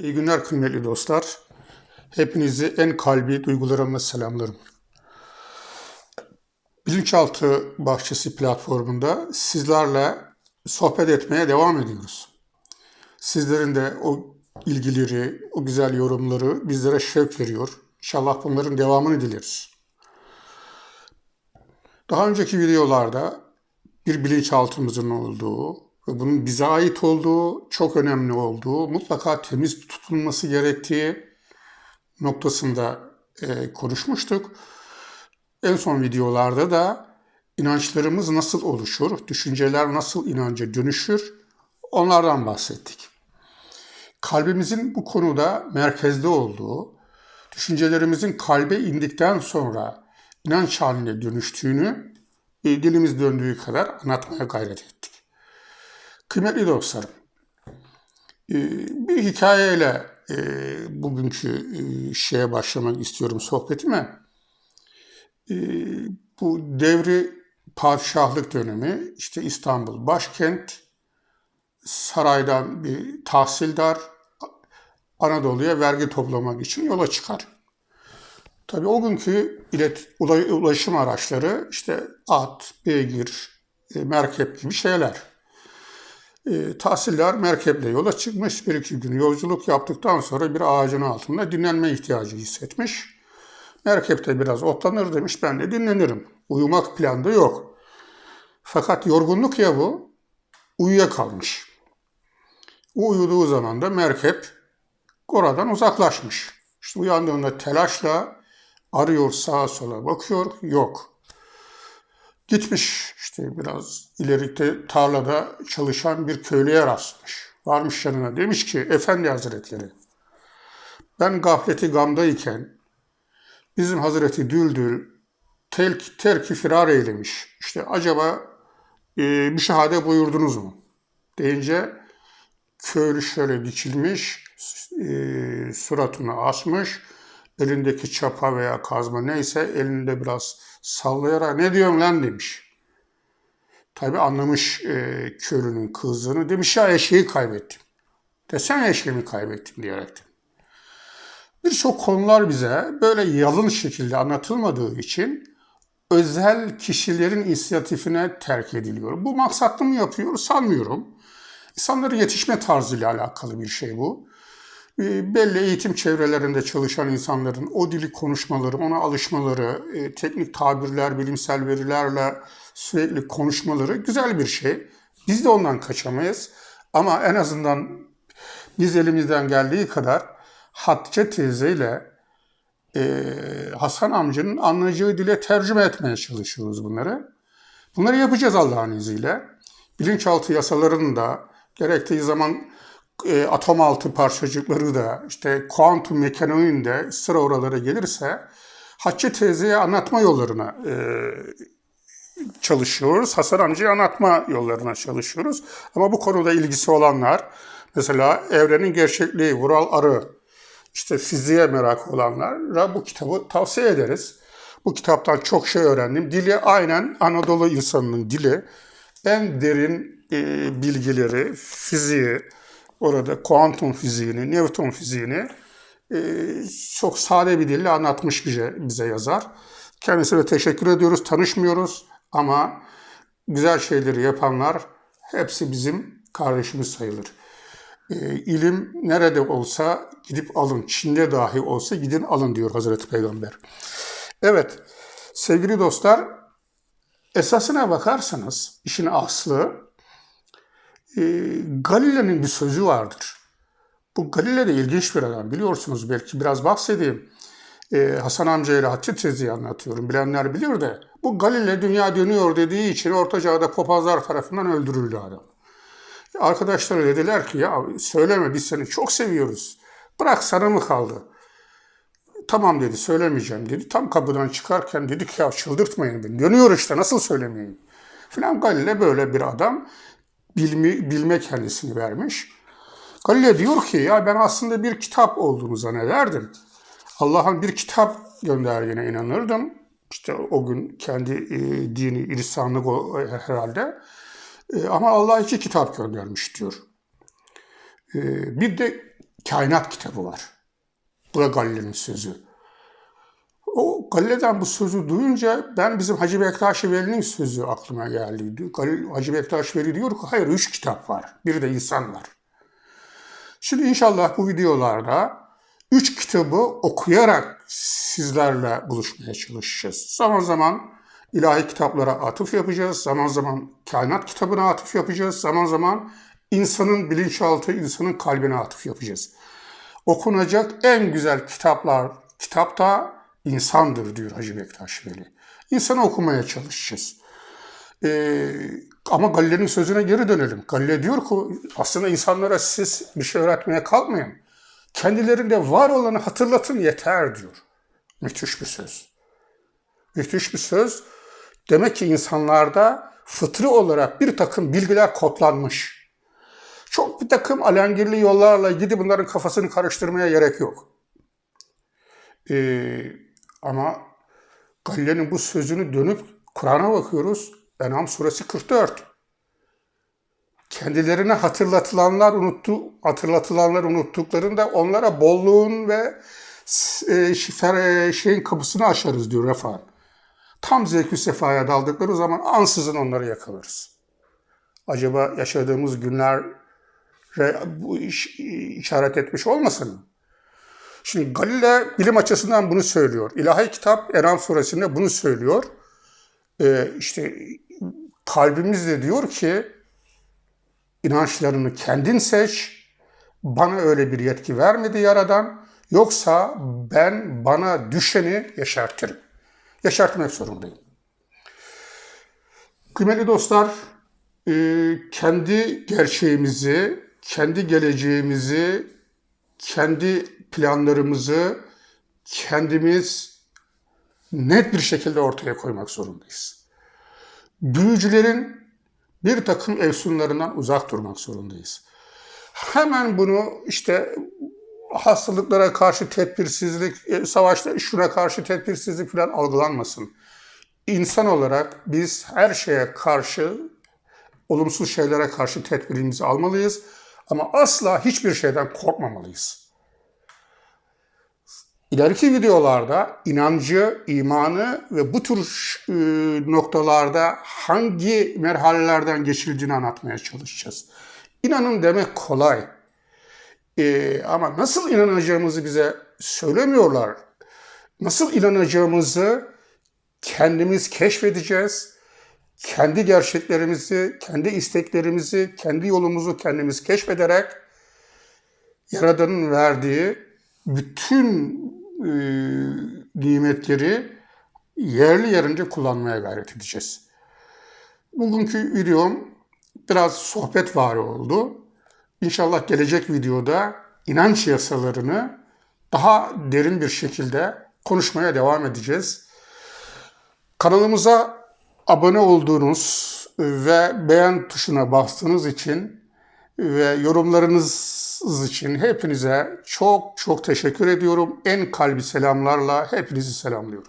İyi günler kıymetli dostlar. Hepinizi en kalbi duygularımla selamlarım. Bilinçaltı Bahçesi platformunda sizlerle sohbet etmeye devam ediyoruz. Sizlerin de o ilgileri, o güzel yorumları bizlere şevk veriyor. İnşallah bunların devamını dileriz. Daha önceki videolarda bir bilinçaltımızın olduğu bunun bize ait olduğu, çok önemli olduğu, mutlaka temiz tutulması gerektiği noktasında e, konuşmuştuk. En son videolarda da inançlarımız nasıl oluşur, düşünceler nasıl inanca dönüşür onlardan bahsettik. Kalbimizin bu konuda merkezde olduğu, düşüncelerimizin kalbe indikten sonra inanç haline dönüştüğünü e, dilimiz döndüğü kadar anlatmaya gayret ettik. Kıymetli dostlarım, e, bir hikayeyle e, bugünkü e, şeye başlamak istiyorum sohbetime. Bu devri padişahlık dönemi, işte İstanbul başkent, saraydan bir tahsildar Anadolu'ya vergi toplamak için yola çıkar. Tabii o günkü ilet, ula- ulaşım araçları işte at, beygir, merkep gibi şeyler. E, tahsiller merkeple yola çıkmış. Bir iki gün yolculuk yaptıktan sonra bir ağacın altında dinlenme ihtiyacı hissetmiş. Merkepte biraz otlanır demiş ben de dinlenirim. Uyumak planda yok. Fakat yorgunluk ya bu uyuyakalmış. Uyuduğu zaman da merkep oradan uzaklaşmış. İşte uyandığında telaşla arıyor sağa sola bakıyor yok. Gitmiş işte biraz ileride tarlada çalışan bir köylüye rastlamış. Varmış yanına demiş ki efendi hazretleri ben gafleti gamdayken bizim hazreti Düldül telk, terki firar eylemiş. İşte acaba e, müşahede buyurdunuz mu? Deyince köylü şöyle dikilmiş, e, suratını asmış, elindeki çapa veya kazma neyse elinde biraz sallayarak ne diyorsun lan demiş. Tabi anlamış e, köylünün kızdığını. Demiş ya eşeği kaybettim. Desene eşeğimi kaybettim diyerekten. Birçok konular bize böyle yalın şekilde anlatılmadığı için özel kişilerin inisiyatifine terk ediliyor. Bu maksatlı mı yapıyor sanmıyorum. İnsanların yetişme tarzıyla alakalı bir şey bu. E, belli eğitim çevrelerinde çalışan insanların o dili konuşmaları, ona alışmaları, e, teknik tabirler, bilimsel verilerle sürekli konuşmaları güzel bir şey. Biz de ondan kaçamayız. Ama en azından biz elimizden geldiği kadar Hatice teyzeyle e, Hasan amcanın anlayacağı dile tercüme etmeye çalışıyoruz bunları. Bunları yapacağız Allah'ın izniyle. Bilinçaltı yasalarını da gerektiği zaman e, atom altı parçacıkları da işte kuantum mekaniğinin de sıra oralara gelirse Hatice teyzeye anlatma yollarına e, çalışıyoruz. Hasan amcaya anlatma yollarına çalışıyoruz. Ama bu konuda ilgisi olanlar mesela evrenin gerçekliği, Vural Arı, işte fiziğe merak olanlara bu kitabı tavsiye ederiz. Bu kitaptan çok şey öğrendim. Dili aynen Anadolu insanının dili. En derin e, bilgileri, fiziği, orada kuantum fiziğini, Newton fiziğini e, çok sade bir dille anlatmış bize, bize yazar. Kendisine teşekkür ediyoruz. Tanışmıyoruz ama güzel şeyleri yapanlar hepsi bizim kardeşimiz sayılır. E, ilim nerede olsa gidip alın. Çin'de dahi olsa gidin alın diyor Hazreti Peygamber. Evet sevgili dostlar esasına bakarsanız işin aslı e, Galile'nin bir sözü vardır. Bu Galile de ilginç bir adam biliyorsunuz belki biraz bahsedeyim. E, Hasan amca ile Hatice teyzeyi anlatıyorum. Bilenler bilir de bu Galile dünya dönüyor dediği için Orta Çağ'da papazlar tarafından öldürüldü adam. Arkadaşları dediler ki ya söyleme biz seni çok seviyoruz. Bırak sana mı kaldı? Tamam dedi söylemeyeceğim dedi. Tam kapıdan çıkarken dedik ya çıldırtmayın beni. Dönüyor işte nasıl söylemeyeyim? Filan Galile böyle bir adam bilmi, bilme kendisini vermiş. Galile diyor ki ya ben aslında bir kitap olduğunu zannederdim. Allah'ın bir kitap gönderdiğine inanırdım. İşte o gün kendi e, dini, insanlık o, e, herhalde. E, ama Allah iki kitap göndermiş diyor. E, bir de kainat kitabı var. Bu da Galile'nin sözü. O Galile'den bu sözü duyunca ben bizim Hacı Bektaş Veli'nin sözü aklıma geldi. Hacı Bektaş Veli diyor ki hayır üç kitap var. Bir de insan var. Şimdi inşallah bu videolarda üç kitabı okuyarak sizlerle buluşmaya çalışacağız. Zaman zaman ilahi kitaplara atıf yapacağız. Zaman zaman kainat kitabına atıf yapacağız. Zaman zaman insanın bilinçaltı, insanın kalbine atıf yapacağız. Okunacak en güzel kitaplar, kitap da insandır diyor Hacı Bektaş Veli. İnsanı okumaya çalışacağız. Ee, ama Galile'nin sözüne geri dönelim. Galile diyor ki aslında insanlara siz bir şey öğretmeye kalkmayın. Kendilerinde var olanı hatırlatın yeter diyor. Müthiş bir söz. Müthiş bir söz. Demek ki insanlarda fıtri olarak bir takım bilgiler kodlanmış. Çok bir takım alengirli yollarla gidip bunların kafasını karıştırmaya gerek yok. Ee, ama Galile'nin bu sözünü dönüp Kur'an'a bakıyoruz. En'am suresi 44. Kendilerine hatırlatılanlar unuttu, hatırlatılanlar unuttuklarında onlara bolluğun ve e, şifer, e, şeyin kapısını açarız diyor refah. Tam zevkü sefaya daldıkları zaman ansızın onları yakalarız. Acaba yaşadığımız günler bu iş işaret etmiş olmasın mı? Şimdi Galile bilim açısından bunu söylüyor. İlahi kitap En'am suresinde bunu söylüyor. Ee, işte kalbimiz de diyor ki inançlarını kendin seç. Bana öyle bir yetki vermedi Yaradan. Yoksa ben bana düşeni yaşartırım. Yaşartmak zorundayım. Kıymetli dostlar, e, kendi gerçeğimizi, kendi geleceğimizi, kendi planlarımızı kendimiz net bir şekilde ortaya koymak zorundayız. Büyücülerin bir takım efsunlarından uzak durmak zorundayız. Hemen bunu işte hastalıklara karşı tedbirsizlik, e, savaşta şuna karşı tedbirsizlik falan algılanmasın. İnsan olarak biz her şeye karşı, olumsuz şeylere karşı tedbirimizi almalıyız. Ama asla hiçbir şeyden korkmamalıyız. İleriki videolarda inancı, imanı ve bu tür e, noktalarda hangi merhalelerden geçildiğini anlatmaya çalışacağız. İnanın demek kolay. E, ama nasıl inanacağımızı bize söylemiyorlar. Nasıl inanacağımızı kendimiz keşfedeceğiz. Kendi gerçeklerimizi, kendi isteklerimizi, kendi yolumuzu kendimiz keşfederek Yaradan'ın verdiği bütün e, nimetleri yerli yerince kullanmaya gayret edeceğiz. Bugünkü videom biraz sohbet var oldu. İnşallah gelecek videoda inanç yasalarını daha derin bir şekilde konuşmaya devam edeceğiz. Kanalımıza abone olduğunuz ve beğen tuşuna bastığınız için ve yorumlarınız için hepinize çok çok teşekkür ediyorum. En kalbi selamlarla hepinizi selamlıyorum.